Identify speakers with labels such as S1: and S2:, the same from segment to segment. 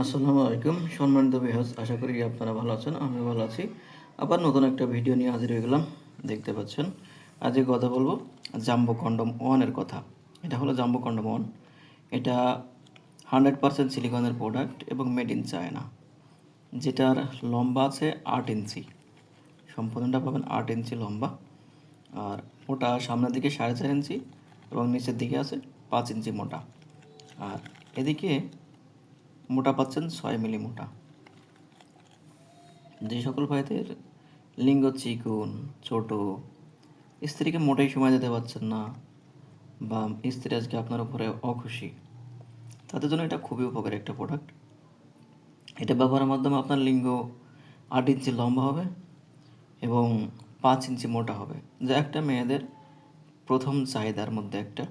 S1: আসসালামু আলাইকুম। সম্মানিত বিহাজ আশা করি আপনারা ভালো আছেন আমি ভালো আছি। আবার নতুন একটা ভিডিও নিয়ে হাজির হয়ে গেলাম, দেখতে পাচ্ছেন। আজকে কথা বলব জাম্বো কন্ডম ওয়ানের কথা। এটা হলো জাম্বো কন্ডম ওয়ান। এটা হান্ড্রেড পারসেন্ট সিলিকনের প্রোডাক্ট এবং মেড ইন চায়না। যেটার লম্বা আছে আট ইঞ্চি। সম্পূর্ণটা পাবেন আট ইঞ্চি লম্বা। আর মোটা সামনের দিকে সাড়ে চার ইঞ্চি এবং নিচের দিকে আছে পাঁচ ইঞ্চি মোটা। আর এদিকে মোটা পাচ্ছেন ছয় মিলি মোটা যে সকল ভাইদের লিঙ্গ চিকুন, ছোট, স্ত্রীকে মোটেই সময় দিতে পারছেন না বা স্ত্রী আজকে আপনার উপরে অখুশি, তাদের জন্য এটা খুবই উপকারী একটা প্রোডাক্ট এটা ব্যবহারের মাধ্যমে আপনার লিঙ্গ আট ইঞ্চি লম্বা হবে এবং পাঁচ ইঞ্চি মোটা হবে। যা একটা মেয়েদের প্রথম চাহিদার মধ্যে একটা।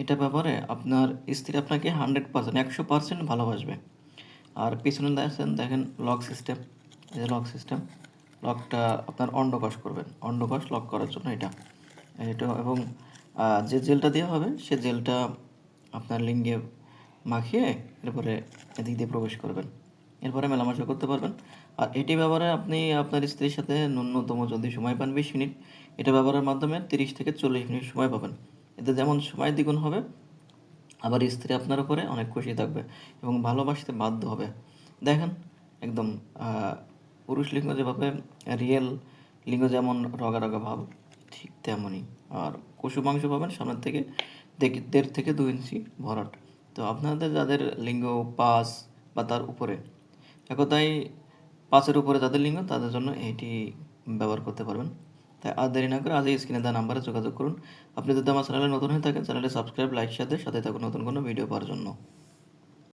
S1: এটা ব্যাপারে আপনার স্ত্রী আপনাকে হান্ড্রেড পার্সেন্ট একশো পার্সেন্ট ভালোবাসবে। আর পিছনে দেখেন দেখেন লক সিস্টেম এই যে লক সিস্টেম লকটা আপনার অন্ডকোষ করবেন অন্ডকোষ লক করার জন্য এটা। এটা এবং যে জেলটা দেওয়া হবে, সে জেলটা আপনার লিঙ্গে মাখিয়ে এরপরে এদিক দিয়ে প্রবেশ করবেন। এরপরে মেলামেশা করতে পারবেন। আর এটি ব্যবহারে আপনি আপনার স্ত্রীর সাথে ন্যূনতম যদি সময় পান বিশ মিনিট, এটা ব্যবহারের মাধ্যমে তিরিশ থেকে চল্লিশ মিনিট সময় পাবেন। এতে যেমন সময় দ্বিগুণ হবে, আবার স্ত্রী আপনার উপরে অনেক খুশি থাকবে এবং ভালোবাসতে বাধ্য হবে। দেখেন, একদম পুরুষ লিঙ্গ যেভাবে রিয়েল লিঙ্গ যেমন রগা রগা ভাব, ঠিক তেমনই। আর পশু মাংস পাবেন সামনের থেকে দেড় থেকে দু ইঞ্চি ভরাট। তো আপনাদের যাদের লিঙ্গ পাঁচ বা তার উপরে, একতাই পাঁচের উপরে যাদের লিঙ্গ, তাদের জন্য এটি ব্যবহার করতে পারবেন। তাই আর দেরি না করে আজই স্ক্রিনে দেওয়া নাম্বারে যোগাযোগ করুন। আপনি যদি আমার চ্যানেলে নতুন হয়ে থাকেন চ্যানেলে সাবস্ক্রাইব, লাইক সাথে সাথে থাকুন নতুন কোনো ভিডিও পাওয়ার জন্য।